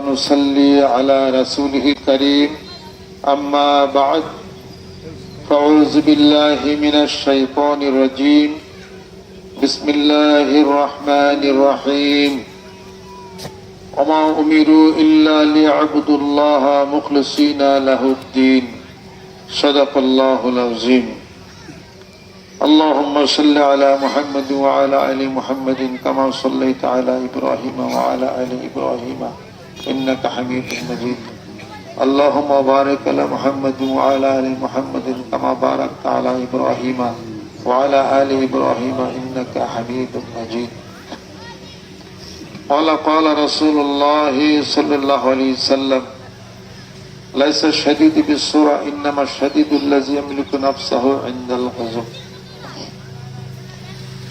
ونصلي على رسوله الكريم. أما بعد فأعوذ بالله من الشيطان الرجيم. بسم الله الرحمن الرحيم. وما أمروا إلا ليعبدوا الله مخلصين له الدين. صدق الله العظيم. اللهم صل على محمد وعلى آل محمد كما صليت على إبراهيم وعلى آل إبراهيم. انك حميد مجيد اللهم بارك على محمد وعلى ال محمد كما باركت على ابراهيم وعلى ال ابراهيم انك حميد مجيد قال قال رسول الله صلى الله عليه وسلم ليس الشديد بالسرعه انما الشديد الذي يملك نفسه عند الغضب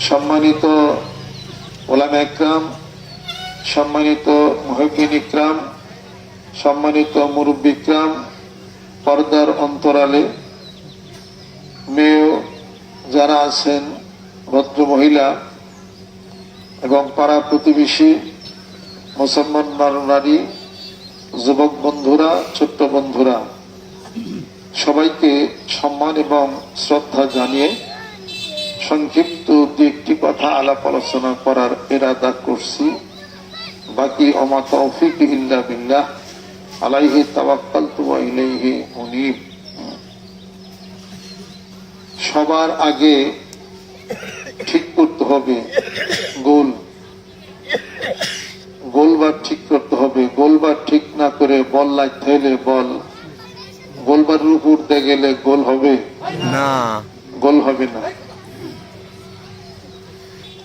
সম্মানিত ওলাম একরাম সম্মানিত মহবিন ইকরাম, সম্মানিত মুরব্বিকরাম পর্দার অন্তরালে মেয়ে যারা আছেন, ভদ্র মহিলা এবং পাড়া প্রতিবেশী, মুসলমান নারী, যুবক বন্ধুরা, ছোট্ট বন্ধুরা, সবাইকে সম্মান এবং শ্রদ্ধা জানিয়ে সংক্ষিপ্ত দু একটি কথা আলাপ আলোচনা করার এরাদা করছি। বাকি অমা তৌফিক ইল্লা বিল্লাহ। আলাইহি তাওয়াক্কালতু ওয়া ইলাইহি উনীব সবার আগে ঠিক করতে হবে গোল। গোলবার ঠিক করতে হবে। গোলবার ঠিক না করে বল লাগতে হলে বল। গোলবারের উপর দিয়ে গেলে গোল হবে? না। গোল হবে না।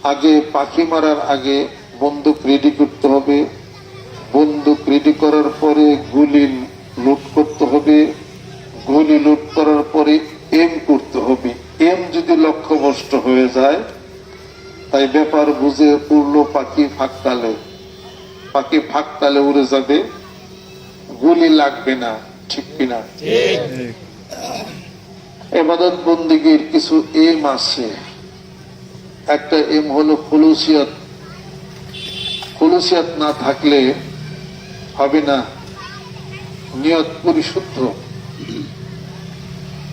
আগে পাখি মারার আগে বন্দুক রেডি করতে হবে। বন্দুক রেডি করার পরে গুলি লুট করতে হবে। গুলি লুট করার পরে এম করতে হবে। এম যদি লক্ষ্যভ্রষ্ট হয়ে যায় তাই ব্যাপার বুঝে উড়লো পাখি ফাঁকতালে পাখি ফাঁকতালে উড়ে যাবে। গুলি লাগবে না ঠিক কিনা? এবাদত বন্দিগির কিছু এম আছে। একটা এম হলো খুলুসিয়াত খুলুসিয়াত না থাকলে হবে না নিয়ত পরিশুদ্ধ।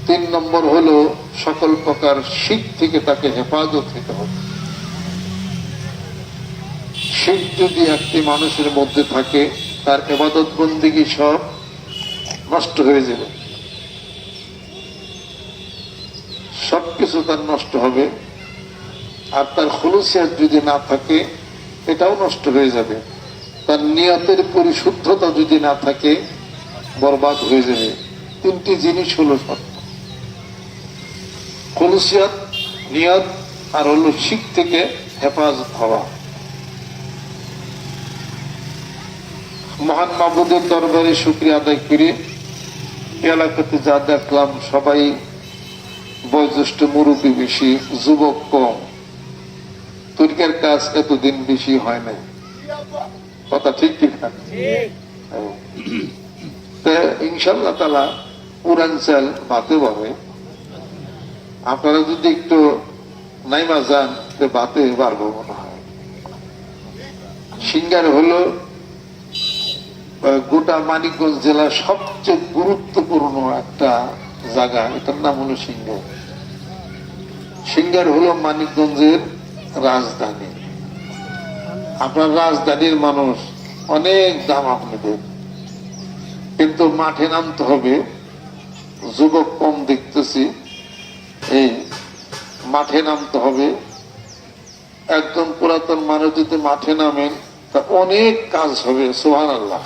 তিন নম্বর হলো, সকল প্রকার শীত থেকে তাকে হেফাজত হতে হবে। শীত যদি একটি মানুষের মধ্যে থাকে, তার এবাদত বন্দিগি সব নষ্ট হয়ে যাবে। সবকিছু তার নষ্ট হবে। আর তার খুলুসিয়াত যদি না থাকে এটাও নষ্ট হয়ে যাবে। তার নিয়তের পরিশুদ্ধতা যদি না থাকে, বরবাদ হয়ে যাবে। তিনটি জিনিস হলো সত্য খুলুসিয়াত, নিয়ত আর হলো শিখ থেকে হেফাজত হওয়া। মহান মাবুদের দরবারে শুক্রিয়া আদায় করে। এলাকাতে যা দেখলাম, সবাই বয়োজ্যেষ্ঠ মুরব্বী বেশি, যুবক কম। তরিকার কাজ এতদিন বেশি হয় নাই। কথা ঠিক ঠিক। না ইনশাল্লাহ তালা পুরাঞ্চল বাতে পাবে আপনারা যদি একটু নাইমা যান বাতে পারব মনে হয়। সিঙ্গার হলো গোটা মানিকগঞ্জ জেলার সবচেয়ে গুরুত্বপূর্ণ একটা জায়গা। এটার নাম হলো সিঙ্গার। সিঙ্গার হলো মানিকগঞ্জের রাজধানী। আপনার রাজধানীর মানুষ অনেক দাম আপনাদের। কিন্তু মাঠে নামতে হবে। যুবক কম দেখতেছি। এই মাঠে নামতে হবে। একদম পুরাতন মানুষ যদি মাঠে নামেন, তা অনেক কাজ হবে। সোহান আল্লাহ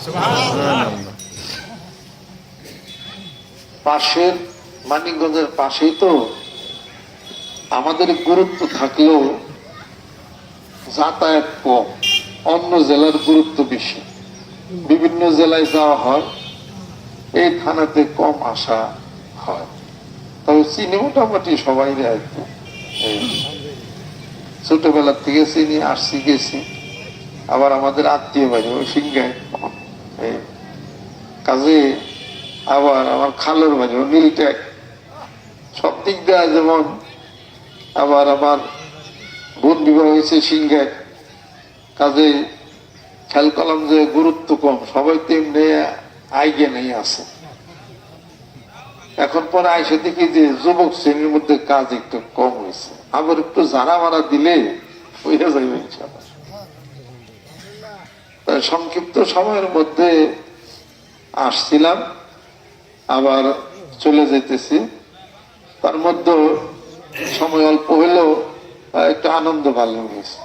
পাশের মানিকগঞ্জের পাশেই তো আমাদের গুরুত্ব থাকলেও যাতায়াত কম অন্য জেলার গুরুত্ব বেশি। বিভিন্ন জেলায় যাওয়া হয়, এই থানাতে কম আসা হয়। তবে চিনি মোটামুটি সবাই একটু ছোটবেলার থেকে চিনি আসছি গেছি আবার আমাদের আত্মীয় বাড়ি, ওই সিংহায় কাজে আবার আমার খালের বাড়ি, ও নীলট্যাক সব দিক দেওয়া যেমন, আবার আমার বোন বিবাহ হয়েছে সিংহায় কাজে খেয়াল করলাম যে গুরুত্ব কম। সবাই তো এমনি আইগে নেই আছে। এখন পরে আইসে দেখি যে যুবক শ্রেণির মধ্যে কাজ একটু কম হয়েছে। আবার একটু জানা মারা দিলে হয়ে যাবে সংক্ষিপ্ত সময়ের মধ্যে আসছিলাম, আবার চলে যেতেছি। তার মধ্যে সময় অল্প হলেও একটু আনন্দ ভালো হয়েছে।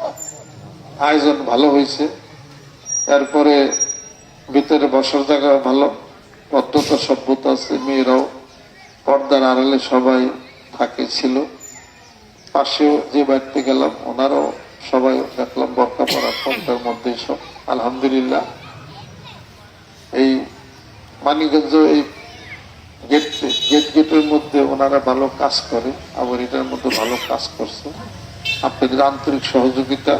আয়োজন ভালো হয়েছে। তারপরে ভিতরে বসার জায়গা ভালো। ভদ্রতা সভ্যতা আছে, মেয়েরাও পর্দার আড়ালে সবাই থাকে, ছিল। পাশেও যে বাড়িতে গেলাম, ওনারাও সবাই দেখলাম বরকা পড়া পর্দার মধ্যে সব। আলহামদুলিল্লাহ। এই মানিকগঞ্জ, এই গেট গেট, গেটের মধ্যে ওনারা ভালো কাজ করে, আবার এটার মধ্যে ভালো কাজ করছে। আপনাদের আন্তরিক সহযোগিতা।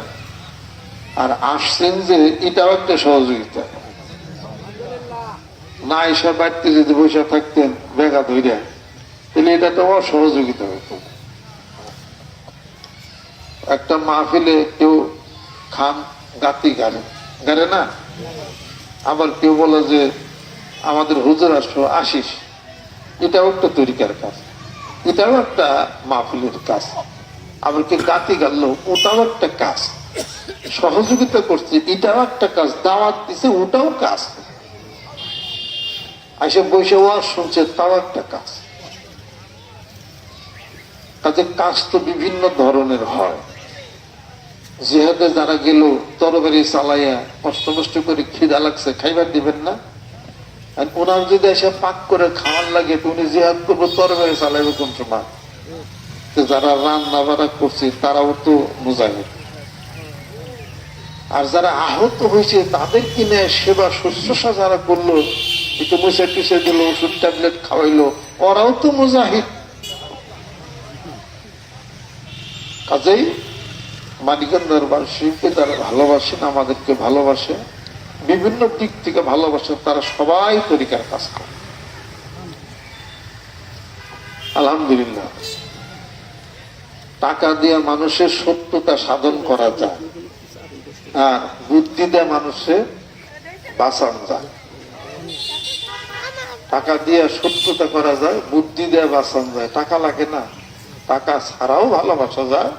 আর আসছেন যে, এটাও একটা সহযোগিতা। না এসব বাড়িতে যদি বসে থাকতেন বেগা ধৈর্য তাহলে এটা তো অসহযোগিতা হতো একটা মাহফিলে কেউ খান গাতি গাড়ে। গাড়ে না? আবার কেউ বলে যে, আমাদের হুজুর আসো, আসিস। এটাও একটা তরিকার কাজ। এটাও একটা মাহফিলের কাজ। কেউ গাতি গাড়লো ওটাও একটা কাজ। সহযোগিতা করছে, এটাও একটা কাজ, দাওয়াত দিছে, ওটাও কাজ। আসে বসে ওয়াজ শুনছে, তাও একটা কাজ। কাজে কাজ তো বিভিন্ন ধরনের হয়। জিহাদে যারা গেল, তরবারি চালাইয়া, কষ্ট কষ্ট করে খিদা লাগছে, খাইবার দিবেন না? আর ওনার যদি এসে পাক করে খাওয়ার লাগে, তো উনি জিহাদ করব, তরবারি চালাইবে কোন সময়? তো যারা রান্না বাড়া করছে, তারাও তো মুজাহিদ। আর যারা আহত হয়েছে, তাদের কিনে সেবা শুশ্রূষা যারা করল, একটু মুছে টুসে দিল, ওষুধ, ট্যাবলেট খাওয়াইলো, ওরাও তো মুজাহিদ। কাজেই মানিকন দরবার তারা ভালোবাসেন আমাদেরকে ভালোবাসে, বিভিন্ন দিক থেকে ভালোবাসেন তারা সবাই তরিকার কাজ করে। আলহামদুলিল্লাহ। টাকা দিয়ে মানুষের সত্যতা সাধন করা যায় আর বুদ্ধি দিয়ে মানুষের বাঁচান যায়। টাকা দিয়ে সত্যতা করা যায়, বুদ্ধি দিয়ে বাঁচান যায়। টাকা লাগে না। টাকা ছাড়াও ভালোবাসা যায়,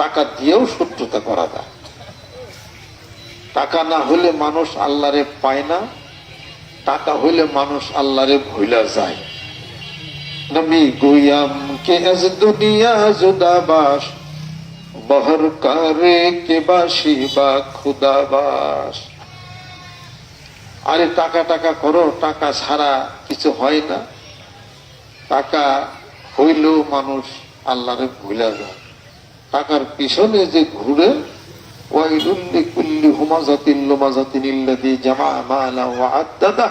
টাকা দিয়েও সত্যতা করা যায়। টাকা না হলে মানুষ আল্লাহরে পায় না, টাকা হইলে মানুষ আল্লাহরে ভুলা যায়। নবী গুয়াম কে আজ দুনিয়া জুদাবাস বহর করে কে বাসি বা খুদাবাস আরে টাকা টাকা করো টাকা ছাড়া কিছু হয় না টাকা হইলেও মানুষ আল্লাহরে ভুলা যায় টাকার পিছনে যে ঘুরে ওয়াইলুল্লি কুল্লি হুমাজাতিন লুমাজাতিন ইল্লাযী জামা মালা ওয়া আদ্দাদা।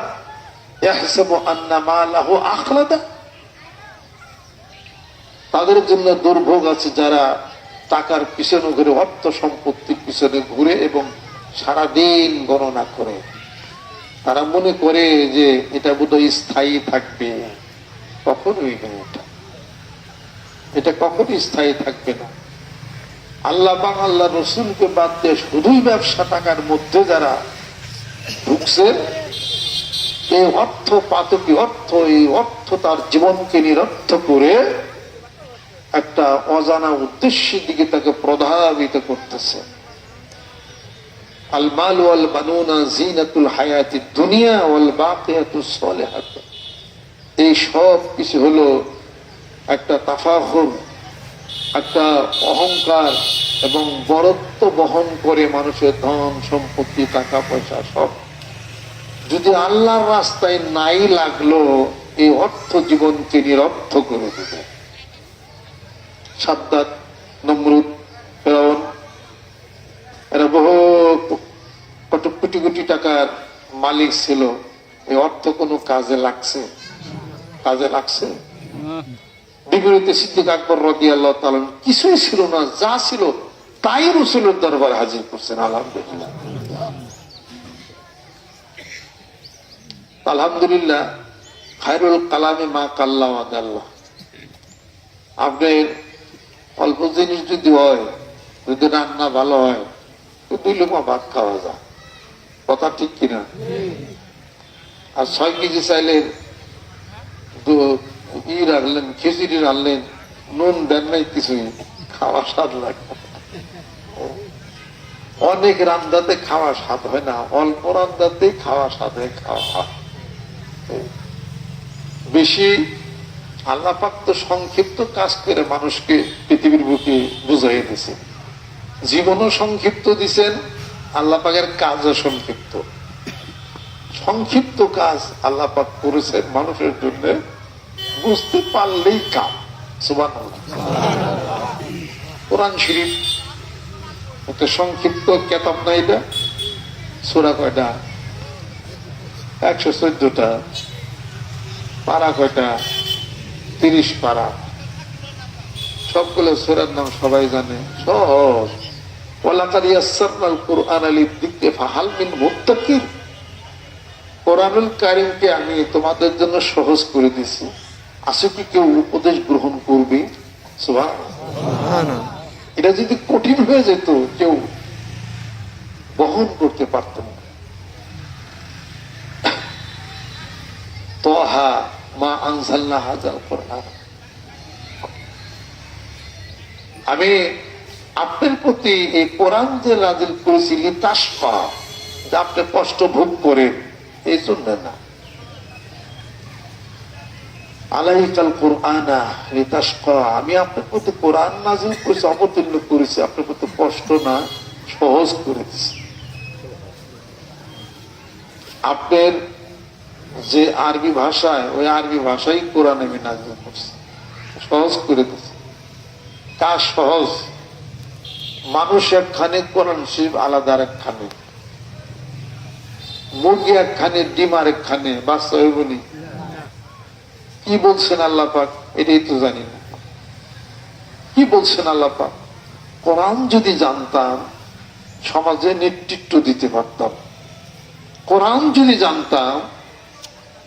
ইয়াহসাবু আন্না মালাহু আখলাদা। তাদের জন্য দুর্ভোগ আছে যারা টাকার পিছনে ঘুরে, অর্থ সম্পত্তির পিছনে ঘুরে এবং সারাদিন গণনা করে। তারা মনে করে যে এটা বোধহয় স্থায়ী থাকবে। কখনোই না এটা। এটা কখনই স্থায়ী থাকবে না। আল্লাহ পাক আল্লাহ রসুলকে বাদ দিয়ে শুধুই ব্যবসা টাকার মধ্যে যারা ঢুকছে এই অর্থ পাতকি, অর্থ এই অর্থ তার জীবনকে নিরর্থ করে একটা অজানা উদ্দেশ্যের দিকে তাকে প্রধাবিত করতেছে। ওয়াল বানুনা জিনাতুল হায়াতি দুনিয়া ওয়াল এই সব কিছু হলো একটা তাফাহুর একটা অহংকার এবং বরত্ব বহন করে মানুষের ধন, সম্পত্তি, টাকা, পয়সা সব। যদি আল্লাহর রাস্তায় নাই লাগল, এই অর্থ জীবনকে নিরর্থ করে দেবে। সাদ্দাত, নমরুদ, ফেরাউন, এরা বহু কোটি কোটি টাকার মালিক ছিল। এই অর্থ কোনো কাজে লাগছে? কাজে লাগছে? বিপরীতে সিদ্দিক আকবর রদি আল্লাহ তালন কিছুই ছিল না, যা ছিল তাই রসুলের দরবারে হাজির করছেন, আলহামদুলিল্লাহ। আলহামদুলিল্লাহ, খায়রুল কালামে মা কাল্লা আপনার অল্প জিনিস যদি হয়, যদি রান্না ভালো হয়, তো দুই লোক ভাত খাওয়া যায়। কথা ঠিক কিনা? আর ছয় কেজি চাইলেন ই রাখলেন খিচুড়ি রাখলেন নুন দেন নাই কিছুই, খাওয়া স্বাদ লাগে অনেক রান্দাতে খাওয়া স্বাদ হয় না, অল্প রান্দাতে খাওয়া স্বাদ হয়, খাওয়া। বেশি আল্লাহ পাক তো সংক্ষিপ্ত কাজ করে মানুষকে পৃথিবীর বুকে বুঝাই দিছে। জীবনও সংক্ষিপ্ত দিছেন, আল্লাহ পাকের কাজও সংক্ষিপ্ত। সংক্ষিপ্ত কাজ আল্লাহ পাক করেছেন মানুষের জন্য, বুঝতে পারলেই কাম। সুবান কোরআন শরীফ একটা সংক্ষিপ্ত কেতাব না এটা। সুরা কয়টা? একশো চোদ্দটা। পারা কয়টা? তিরিশ পারা। সবগুলো সুরার নাম সবাই জানে। সহজ। ওয়ালাকাদ ইয়াসসারনাল কুরআন লিযিকরি ফাহাল মিন মুত্তাকির। কোরআনুল কারীমকে আমি তোমাদের জন্য সহজ করে দিছি। কি কেউ উপদেশ গ্রহণ করবে? এটা যদি কঠিন হয়ে যেত কেউ বহন করতে পারত না। তহা মা আনসাল্লাহ হাজার কোরআন। আমি আপনার প্রতি এই কোরআন যে নাজিল করেছি লিতাসফা যে আপনি কষ্ট ভোগ করেন এই জন্য না। আলাইকাল কোরআনা লিতাসফা। আমি আপনার প্রতি কোরআন নাজিল করেছি, অবতীর্ণ করেছি, আপনার প্রতি কষ্ট না, সহজ করে দিছি। আপনার যে আরবি ভাষায়, ওই আরবি ভাষাই কোরআন করছি। সহজ করে দিছি। কাজ সহজ। মানুষ একখানে কোরআন শরীফ আলাদা একখানে মুরগি একখানে, ডিম আর একখানে বাচ্চা হইবনি কি বলছেন আল্লাহ পাক? এটাই তো জানি না। কি বলছেন আল্লাহ পাক? কোরআন যদি জানতাম, সমাজে নেতৃত্ব দিতে পারতাম। কোরআন যদি জানতাম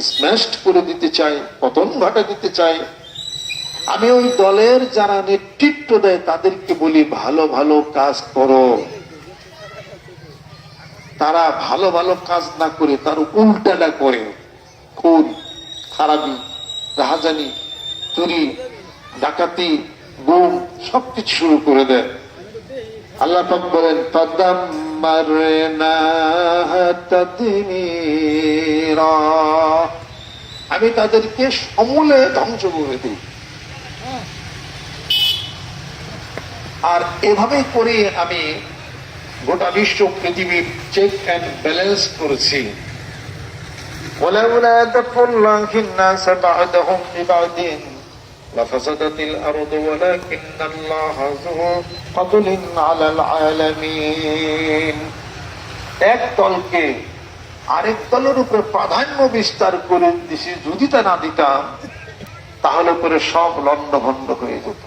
স্ম্যাশড করে দিতে চাই, পতন ঘটা দিতে চাই। আমি ওই দলের যারা নেতৃত্ব দেয়, তাদেরকে বলি, ভালো ভালো কাজ করো। তারা ভালো ভালো কাজ না করে, তার উল্টাটা করে। খুন, খারাপি, রাহাজানি, চুরি, ডাকাতি, গুম, সবকিছু শুরু করে দেয়। আল্লাহ বলেন তাদমীরা আমি তাদেরকে সমূলে ধ্বংস করে দিই আর এভাবেই করে আমি গোটা বিশ্ব পৃথিবীর চেক অ্যান্ড ব্যালেন্স করেছি ولولا دفع الله الناس بعدهم ببعض لفسدت الأرض ولكن الله ذو فضل على العالمين এক দলকে আরেক দলের উপরে প্রাধান্য বিস্তার করে দিছি যদি তা না দিতাম তাহলে করে সব লন্ড ভন্ড হয়ে যেত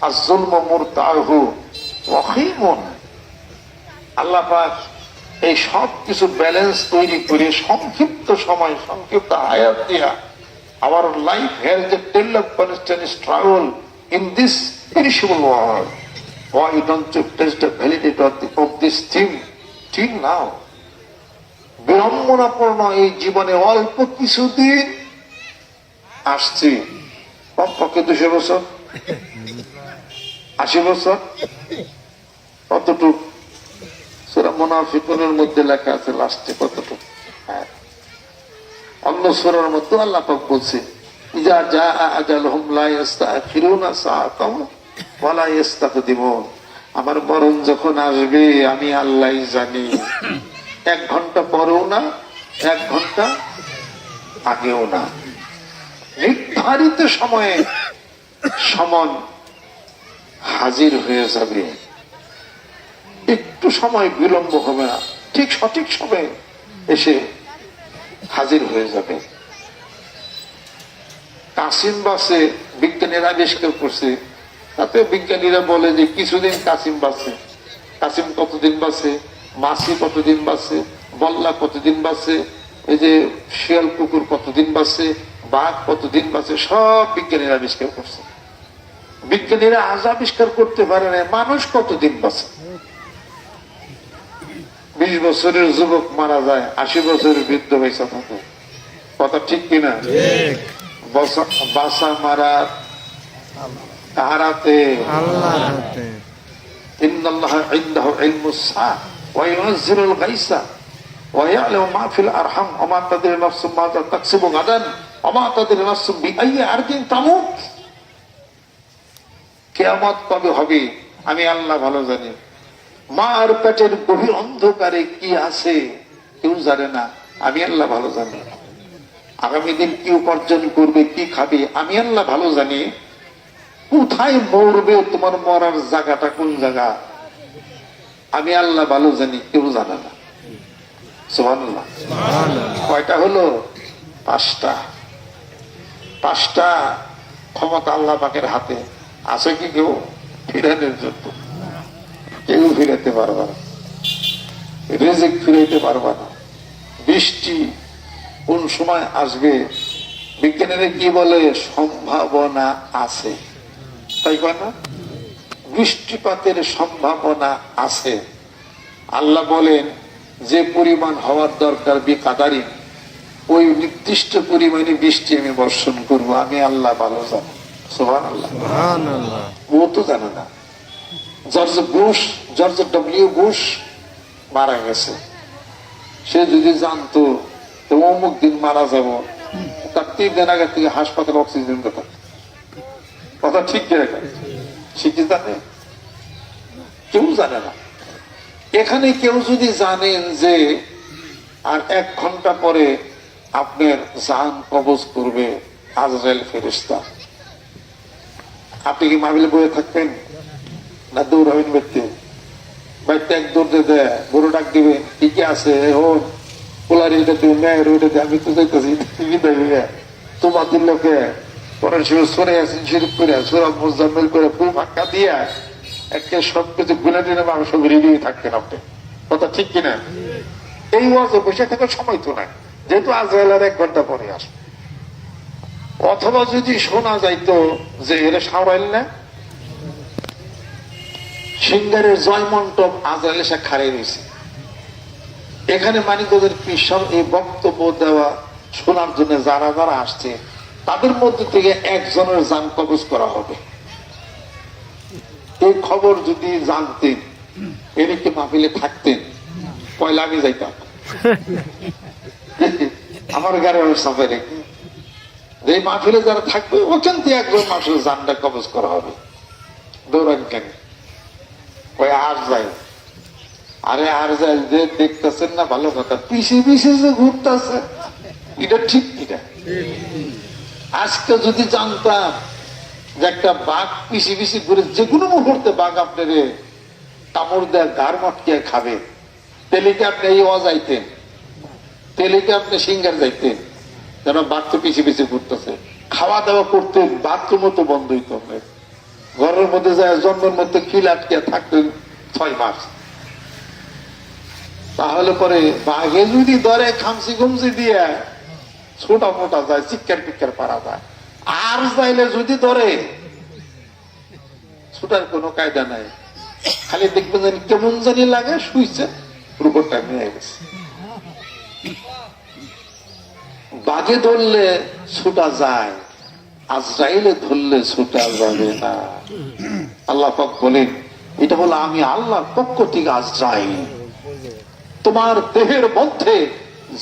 আর জুলম মুরতাহু ওয়াহিমুন আল্লাহ পাক এই সব কিছু ব্যালেন্স তৈরি করে সংক্ষিপ্ত সময় সংক্ষিপ্ত আয়াত দিয়া our life has a tell of constant struggle in this perishable world. Why you don't test the validity of, the, of this thing till now? বিড়ম্বনাপূর্ণ এই জীবনে অল্প কিছুদিন আসছে কমপক্ষে দুশো বছর আশি বছর কতটুক সুরা মধ্যে লেখা আছে লাস্টে কতটুক হ্যাঁ অন্য সুরার মধ্যে আল্লাহ বলছে ইজা যা আজালহুম লা ইস্তাখিরুনা সাআতাম ওয়া লা ইস্তাকদিমুন আমার মরণ যখন আসবে, আমি আল্লাহ জানি। এক ঘণ্টা পরেও না, এক ঘণ্টা আগেও না। নির্ধারিত সময়ে সমন হাজির হয়ে যাবে। একটু সময় বিলম্ব হবে না, ঠিক সঠিক সময়ে এসে হাজির হয়ে যাবে। কাসিম বাসে বিজ্ঞানীরা আবিষ্কার করছে তাতে বিজ্ঞানীরা বলে যে কিছুদিন কাসিম বাসে কাসিম কতদিন বাসে মাসি কতদিন বাসে বল্লা কতদিন বাসে এই যে শিয়াল কুকুর কতদিন বাসে বাঘ কতদিন বাসে সব বিজ্ঞানীরা আবিষ্কার করছে। বিজ্ঞানীরা আজ আবিষ্কার করতে পারে না মানুষ কতদিন বাঁচে? বিশ বছরের যুবক মারা যায় আশি বছরের বৃদ্ধ বেঁচে থাকে কথা ঠিক কিনা? বসা- বাসা মারা তাহারাতে আল্লাহর হাতে। ইন্নাল্লাহ ইনদাহু ইলমুস সাআ ওয়া ইউনাজ্জিলুল গায়সা ওয়া ইয়ালামু মা ফিল আরহাম ওয়া মা তাদরি নাফসুম মাযা তাকসিবু গাদান ওয়া মা তাদরি নাফসুম বিআইয়ি আরদিন তামুত। কিয়ামত কবে হবে আমি আল্লাহ ভালো জানি। মা আর পেটের গভীর অন্ধকারে কি আছে কেউ জানে না আমি আল্লাহ ভালো জানি। আগামী দিন কি উপার্জন করবে কি খাবে আমি আল্লাহ ভালো জানি। কোথায় মরবে তোমার মরার জায়গাটা কোন জায়গা? আমি আল্লাহ ভালো জানি কেউ জানে না। কয়টা হলো? পাঁচটা। পাঁচটা ক্ষমতা আল্লাহ পাকের হাতে। আছে কি কেউ? ফিরানোর জন্য। কেউ ফিরাতে পারবে না। রেজেক ফিরাইতে পারবে না। বৃষ্টি কোন সময় আসবে? বিজ্ঞানীরা কি বলে? সম্ভাবনা আছে। তাই কয় না? বৃষ্টিপাতের সম্ভাবনা আছে। আল্লাহ বলেন যে পরিমাণ হওয়ার দরকার বেকাদারি ওই নির্দিষ্ট পরিমাণে বৃষ্টি আমি বর্ষণ করব। আমি আল্লাহ ভালো জানি। সোহান আল্লাহ ও তো জানে না। George Bush George W Bush মারা গেছে সে যদি জানতো তো অমুক দিন মারা যাব তার তিন দিন আগে থেকে হাসপাতালে অক্সিজেন কথা কথা ঠিক করে সে কি জানে? কেউ জানে না। এখানে কেউ যদি জানেন যে, আর এক ঘণ্টা পরে আপনার জান কবজ করবে আজরাইল ফেরিস্তা আপনি কি মাহবিলে বয়ে থাকবেন? না দৌড়াবেন ব্যক্তি? বাড়িতে এক দৌড় দেয় গরু ডাক দিবেন কি কি আছে হোন। পোলার এটা দিবে মেয়ের ওইটা দিয়ে আমি তো যাইতেছি বিদায় তোমাদের লোকে পরের সময় সরে আছেন শরীফ করে সুরা মোজাম্মেল করে ফুল ফাঁকা দিয়া একটা সব কিছু গুলে মানুষ রেডি থাকতেন আপনি। কথা ঠিক কিনা? এই ওয়াজে বসে থাকার সময় তো নাই, যেহেতু এক ঘণ্টা পরে আসবে। অথবা যদি শোনা যাইতো যে এরা সাওরাইল না, সিঙ্গারের জয় মন্টপ আজরাইল এসে খাড়ে রয়েছে। এখানে মানিকদের পিসব এই বক্তব্য দেওয়া শোনার জন্য যারা যারা আসছে তাদের মধ্যে থেকে একজনের যান কবজ করা হবে। এই খবর যদি জানতেন এদিকে মাহফিলে থাকতেন, পয়লা আমি যাইতাম। আমার গাড়ি রেখে। যে মাহফিলে যারা থাকবে ওখান থেকে একজন মানুষের জানটা কবজ করা হবে। দৌড়ান কেন? ওই আর যায় আরে, আর যায় যে দেখতেছেন না, ভালো কথা। পিছিয়ে পিছিয়ে যে ঘুরতেছে, এটা ঠিক কিনা? আজকে যদি জানতাম যে একটা বাঘ পিছি পিছি ঘুরে যে কোনো মুহূর্তে বাঘ আপনার কামড় দেয় গার মটকে খাবে। তেলিকে আপনি এই অজাইতেন তেলিকে আপনি সিঙ্গার যাইতেন। যেন বাঘ তো পিছিয়ে পিছিয়ে ঘুরতেছে। খাওয়া দাওয়া করতে বাথরুমও তো বন্ধ হইতো ঘরের মধ্যে যায়, জন্মের মধ্যে খিল আটকে থাকতেন ছয় মাস। তাহলে পরে বাঘে যদি ধরে খামসি খুমসি দিয়ে ছোটা মোটা যায়, চিৎকার পিৎকার পারা যায়। আর যাইলে যদি ধরে, ছুটার কোনো কায়দা নাই। খালি দেখবেন জানি কেমন জানি লাগে, শুইছে রুপরটা নিয়ে গেছে। বাঘে ধরলে ছুটা যায় আজরাইলে ধরলে ছুটা যাবে না। আল্লাহ পাক বলেন, এটা বলে আমি আল্লাহর পক্ষ থেকে আজরাইল তোমার দেহের মধ্যে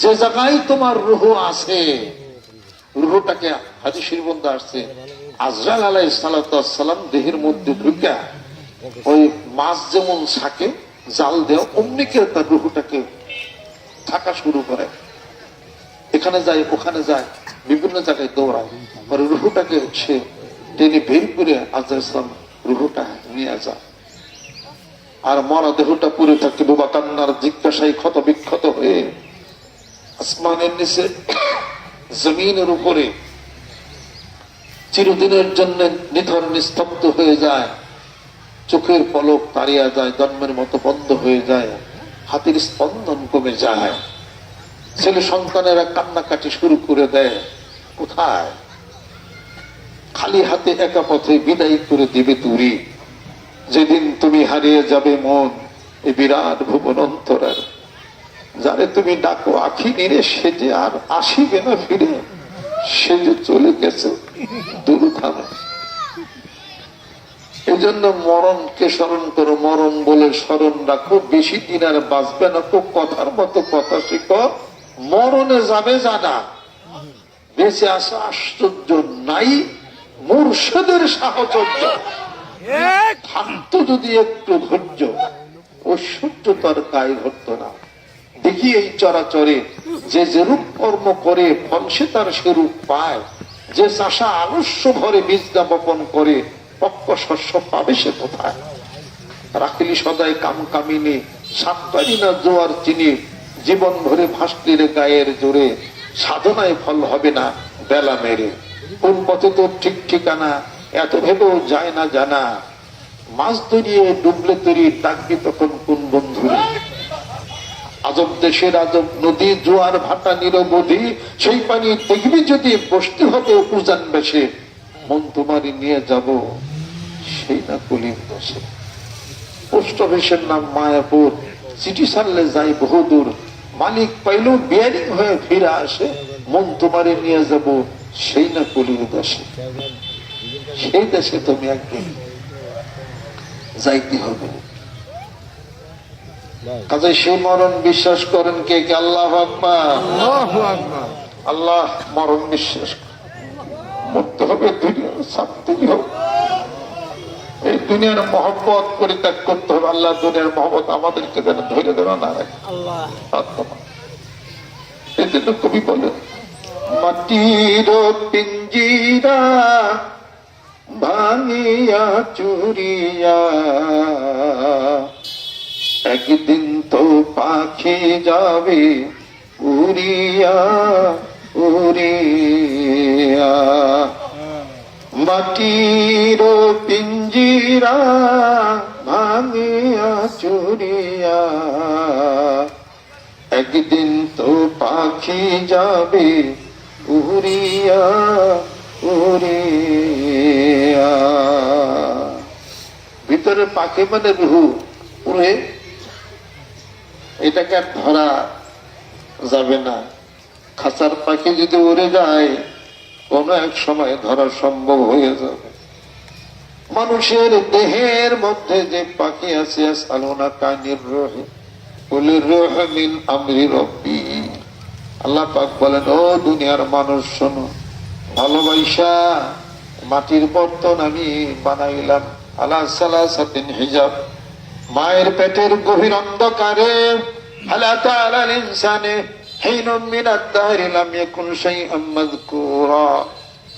যে জায়গায় তোমার রুহ আছে, রুহটাকে হাদিসের বন্ধু আসছে আজরাল আলাই দেহের মধ্যে ঢুকা ওই মাছ যেমন থাকে জাল দেওয়া অমনিকে তার রুহটাকে থাকা শুরু করে। এখানে যায়, ওখানে যায়, বিভিন্ন জায়গায় দৌড়ায়। পরে রুহুটাকে সে টেনে বের করে আজরা ইসলাম রুহুটা নিয়ে যায়। আর মরা দেহটা পুরে থাকে, বোবা কান্নার জিজ্ঞাসায় ক্ষত বিক্ষত হয়ে আসমানের নিচে, জমিনের উপরে চিরদিনের জন্য নিথর নিস্তব্ধ হয়ে যায়। চোখের পলক তাড়িয়া যায়, জন্মের মতো বন্ধ হয়ে যায়, হাতের স্পন্দন কমে যায়। ছেলে সন্তানেরা কান্নাকাটি শুরু করে দেয়, কোথায়? খালি হাতে একা পথে বিদায় করে দিবে তুরি। যেদিন তুমি হারিয়ে যাবে মন এই বিরাট ভুবন অন্তরার। যারে তুমি ডাকো আখি নিরে সে যে আর আসিবে না ফিরে সে যে চলে গেছে দূরখানে এই জন্য মরণকে স্মরণ করো মরণ বলে স্মরণ রাখো বেশি দিন আর বাঁচবে না তো কথার মতো কথা শিখো। মরণে যাবে জানা বেঁচে আসা আশ্চর্য নাই মুর্শদের সাহচর্য। থাকতো যদি একটু ধৈর্য ঐশ্বর্য তার গায়ে ধরত না। দেখি এই চরাচরে যে যেরূপ কর্ম করে সে তার সেরূপ পায়। যে চাষা আলস্য ভরে বীজটা বপন করে পক্ক শস্য পাবে সে কোথায়? রাখিলি সদাই কাম কামিনী সাতটারি না জোয়ার চিনি, জীবন ভরে ভাসলির গায়ের জোরে, সাধনায় ফল হবে না বেলা মেরে। কোন পথে তোর ঠিক ঠিকানা, এত ভেবেও যায় না জানা। মাছ ধরিয়ে ডুবলে তৈরি ডাকবি তখন কোন বন্ধুরে? আজব দেশের আজব নদী, জোয়ার, ভাটা, নিরবধি, সেই পানি দেখবি যদি বসতে হবে উজান বেশে। মন তোমারই নিয়ে যাব, সেই না কলিম দেশে। পোস্ট অফিসের নাম মায়াপুর চিঠি সারলে যাই বহুদূর। মালিক পাইল, বিয়ারিং হয়ে ফিরে আসে, মন তোমারে নিয়ে যাব, সেই না কলির দেশে। সেই দেশে তুমি একদিন যাইতে হবে। কাজে সেই মরণ বিশ্বাস করেন কে কে? আল্লাহ আল্লাহু মরণ বিশ্বাস মরতে হবে দুনিয়ার শান্তি হোক এই দুনিয়ার মহব্বত পরিত্যাগ করতে হবে। আল্লাহ দুনিয়ার মহব্বত আমাদেরকে যেন ধরে দেন না। এই জন্য কবি বলে মাটির পিঞ্জিরা ভাঙিয়া চুরিয়া একদিন তো পাখি যাবে, উড়িয়া উড়িয়া। মাটির পিঞ্জিরা ভাঙিয়া চুরিয়া। একদিন তো পাখি যাবে, উড়িয়া উড়িয়া। ভিতরে পাখি মানে রুহু, উড়ে এটাকে আর ধরা যাবে না। খাঁচার পাখি যদি উড়ে যায়, কোন এক সময় ধরা সম্ভব হয়ে যাবে। মানুষের দেহের মধ্যে যে পাখি আছে আলোনা কানির আমরি আল্লাহ পাক বলেন, ও দুনিয়ার মানুষ, শোনো। ভালোবাসা মাটির বর্তন আমি বানাইলাম আল্লাহ সালাসাতিন হিজাব। মায়ের পেটের গভীর অন্ধকারে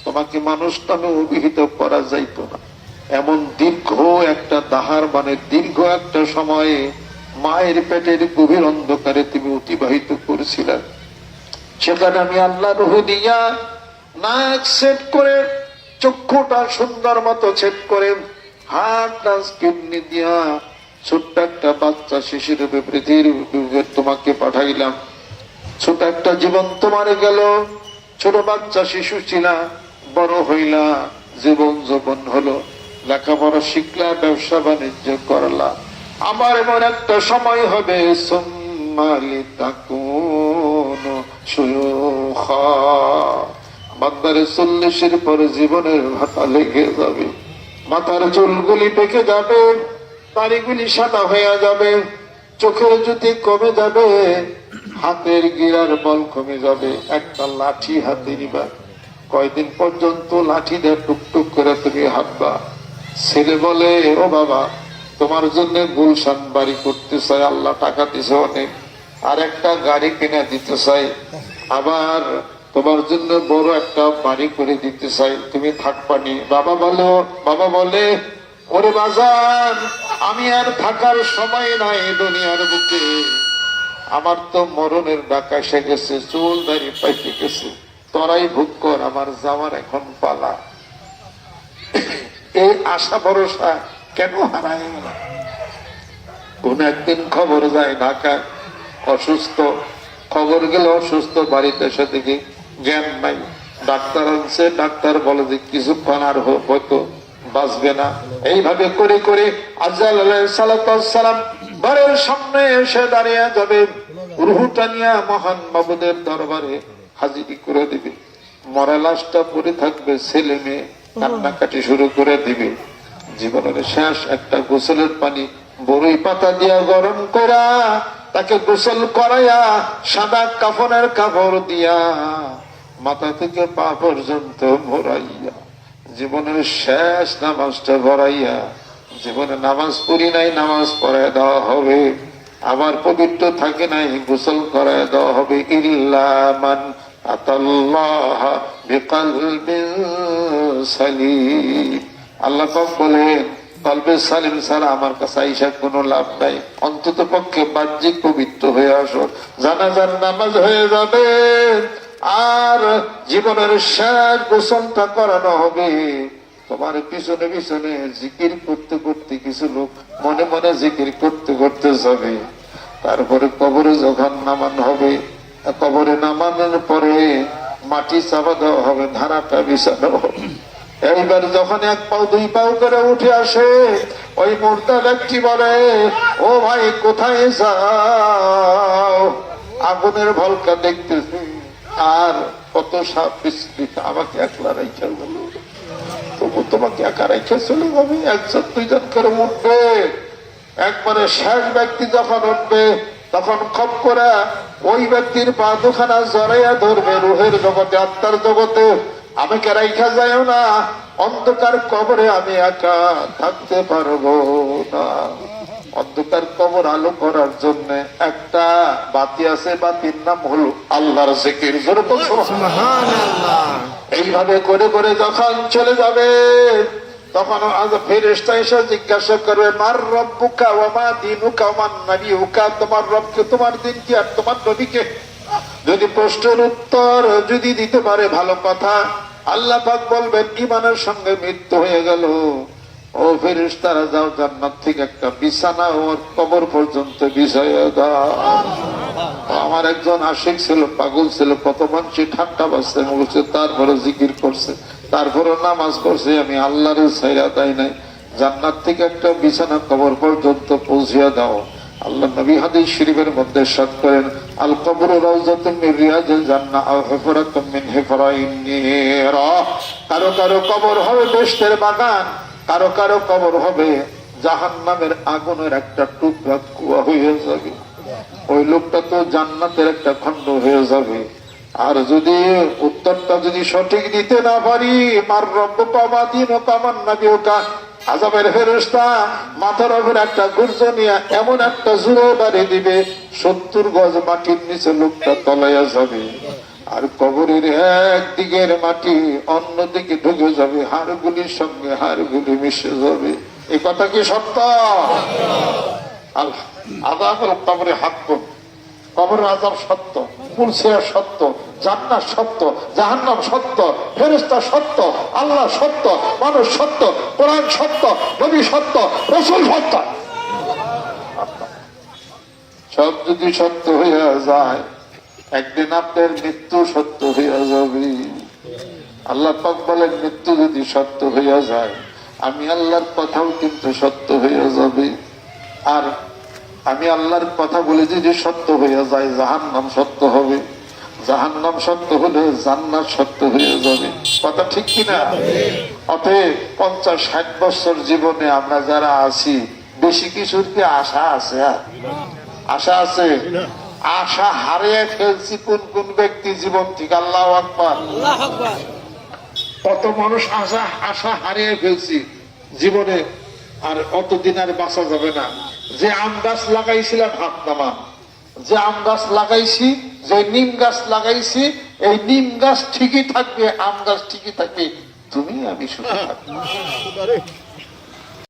তোমাকে মানুষ নামে অভিহিত করা যাইতো না। এমন দীর্ঘ একটা দাহার মানে দীর্ঘ একটা সময়ে মায়ের পেটের গভীর অন্ধকারে তুমি অতিবাহিত করেছিলে। সেখানে আমি আল্লাহ রুহ দিয়া নাক সেট করে, চক্ষুটা সুন্দর মতো ছেদ করে হাতটা কিডনি দিয়া ছোট্ট একটা বাচ্চা শিশুর পৃথিবীর তোমাকে পাঠাইলাম। ছোট একটা জীবন তোমার গেল। ছোট বাচ্চা শিশু ছিলা, বড় হইলা, জীবন যৌবন হলো। লেখাপড়া শিখলা, ব্যবসা বাণিজ্য করলা। আমার এমন একটা সময় হবে, সোম্মালি তাকুন বান্দারে চল্লিশের পরে জীবনের ভাতা লেগে যাবে। মাথার চুলগুলি পেকে যাবে। দাড়িগুলি সাদা হয়ে যাবে, চোখের জ্যোতি কমে যাবে, হাতের গিরার বল কমে যাবে। একটা লাঠি হাতে নিবা। কয়দিন পর্যন্ত লাঠি দিয়ে টুকটুক করে তুমি হাঁটবা। ছেলে বলে, ও বাবা, তোমার জন্য গুলশান বাড়ি করতে চাই, আল্লাহ টাকা দিছে অনেক। আর একটা গাড়ি কিনে দিতে চাই। আবার তোমার জন্য বড় একটা বাড়ি করে দিতে চাই। তুমি থাকবানি বাবা বলো, বাবা বলে ওরে বাজার, আমি আর থাকার সময় নাই দুনিয়ার বুকে। আমার তো মরণের ডাকা এসে গেছে, চুল দাঁড়িয়ে পাইতে গেছে। তোরাই ভোগ কর, আমার যাওয়ার এখন পালা। এই আশা ভরসা কেন হারায় গেল? কোন একদিন খবর যায় ঢাকা, অসুস্থ। খবর গেলে অসুস্থ বাড়িতে এসে দেখি জ্ঞান নাই। ডাক্তার আনছে, ডাক্তার বলে যে কিছুক্ষণ আর হ- হয়তো বাঁচবে না। এইভাবে করে করে আজাল সালাম ঘরের সামনে এসে দাঁড়িয়ে যাবে। রুহুটা নিয়ে মহান বাবুদের দরবারে হাজিরি করে দিবে। মরা লাশটা পরে থাকবে, ছেলে মেয়ে কান্নাকাটি শুরু করে দিবে। জীবনের শেষ একটা গোসলের পানি বড়ই পাতা দিয়া গরম করা তাকে গোসল করাইয়া সাদা কাফনের কাপড় দিয়া মাথা থেকে পা পর্যন্ত ভরাইয়া জীবনের শেষ নামাজটা ভরাইয়া জীবনে নামাজ পড়ি নাই, নামাজ পড়ায় দেওয়া হবে। আবার পবিত্র থাকে নাই, গোসল করায় দেওয়া হবে। ইল্লামান আল্লাহ বলেন, কলবে সালিম ছাড়া আমার কাছে আইসা কোনো লাভ নাই। অন্তত পক্ষে বাহ্যিক পবিত্র হয়ে আসো। জানাজার নামাজ হয়ে যাবে। আর জীবনের শেষ গোসলটা করানো হবে। তোমার পিছনে পিছনে জিকির করতে করতে কিছু লোক মনে মনে জিকির করতে করতে যাবে। তারপরে কবরে যখন নামানো হবে, কবরে নামানোর পরে মাটি চাপা দেওয়া হবে, ধারাটা বিছানো হবে। এইবার যখন এক পাও, দুই পাও করে উঠে আসে, ওই মোর্দা ব্যক্তি বলে, ও ভাই, কোথায় যাও? আগুনের ভলকা দেখতেছি। আর কত সাপ বিস্তৃত আমাকে একলা রাইখা গেল। তবু তোমাকে একা রেখে চলে যাবে একজন দুইজন করে উঠবে একবারে শেষ ব্যক্তি যখন উঠবে, তখন খপ করে ওই ব্যক্তির পা দুখানা জড়াইয়া ধরবে রুহের জগতে, আত্মার জগতে। আমাকে রাইখা যাইও না, অন্ধকার কবরে আমি একা থাকতে পারব না। অন্ধকার কবর আলো করার জন্য একটা বাতি আছে বাতির নাম হলো আল্লাহর জিকির। এইভাবে করে করে যখন চলে যাবে তখন আজ ফেরেশতা এসে জিজ্ঞাসা করবে মার রব্বুকা ওয়া মা দিনুকা ওয়া মান নাবিয়ুকা তোমার রবকে তোমার দিন কি আর তোমার নবীকে? যদি প্রশ্নের উত্তর যদি দিতে পারে ভালো কথা আল্লাহ পাক বলবেন ইমানের সঙ্গে মৃত্যু হয়ে গেল। ও ফেরেশতারা যাও জান্নাত থেকে একটা বিছানা ওর কবর পর্যন্ত দাও। আমার একজন আশিক ছিল পাগল ছিল কত মানুষ ঠাট্টা বাজতে বলছে তারপরে জিকির করছে তারপরে নামাজ পড়ছে আমি আল্লাহর ছাইরা তাই নাই। জান্নাত থেকে একটা বিছানা কবর পর্যন্ত পৌঁছিয়া দাও। আল্লাহ নবী হাদিস শরীফের মধ্যে সাত করেন আল কবর রাউজাতুম মিন রিয়াজিল জান্নাহ আও হুফরাতুম মিন হুফরাইন নির। কারও কারও কবর হবে বেহেশতের বাগান কারও কারও কবর হবে, জাহান্নামের আগুনের একটা টুকরা কুয়া হয়ে যাবে। ওই লোকটা তো জান্নাতের একটা খণ্ড হয়ে যাবে। আর যদি উত্তরটা যদি সঠিক দিতে না পারি, মার রব্ব পাবা দিন ও না মাথার ওপর একটা গুর্জ নিয়ে এমন একটা জুড়ে বাড়ি দিবে, সত্তর গজ মাটির নিচে লোকটা তলাইয়া যাবে। আর কবরের একদিকের মাটি অন্যদিকে ঢুকে যাবে, হাড়গুলির সঙ্গে হাড়গুলি মিশে যাবে। এই কথা কি সত্য? আজাবের কবরে হাত কবরের আজাব সত্য পুলসিয়া সত্য, জান্নাত সত্য, জাহান্নাম সত্য ফেরেস্তা সত্য, আল্লাহ সত্য, মানুষ সত্য, কোরআন সত্য, নবী সত্য, রসুল সত্য। সব যদি সত্য হইয়া যায় একদিন আপনার মৃত্যু সত্য হইয়া যাবে। আল্লাহ পাক বলেন, মৃত্যু যদি সত্য হইয়া যায়, আমি আল্লাহর কথাও কিন্তু সত্য হইয়া যাবে। আর আমি আল্লাহর কথা বলে যদি সত্য হইয়া যায় জাহান নাম সত্য হবে। জাহান নাম সত্য হলে জান্নাত সত্য হয়ে যাবে। কথা ঠিক কিনা অতএব পঞ্চাশ ষাট বছর জীবনে আমরা যারা আছি, বেশি কিছুর কি আশা আছে? আশা আছে? আশা হারিয়ে ফেলছি কোন কোন ব্যক্তি জীবন থেকে আল্লাহ আকবার। কত মানুষ আশা আশা হারিয়ে ফেলছি জীবনে আর অতদিন আর বাঁচা যাবে না। যে আম গাছ লাগাইছিলাম হাত নামা যে আম গাছ লাগাইছি যে নিম গাছ লাগাইছি এই নিম গাছ ঠিকই থাকবে আম গাছ ঠিকই থাকবে। তুমি আমি শুধু থাকব।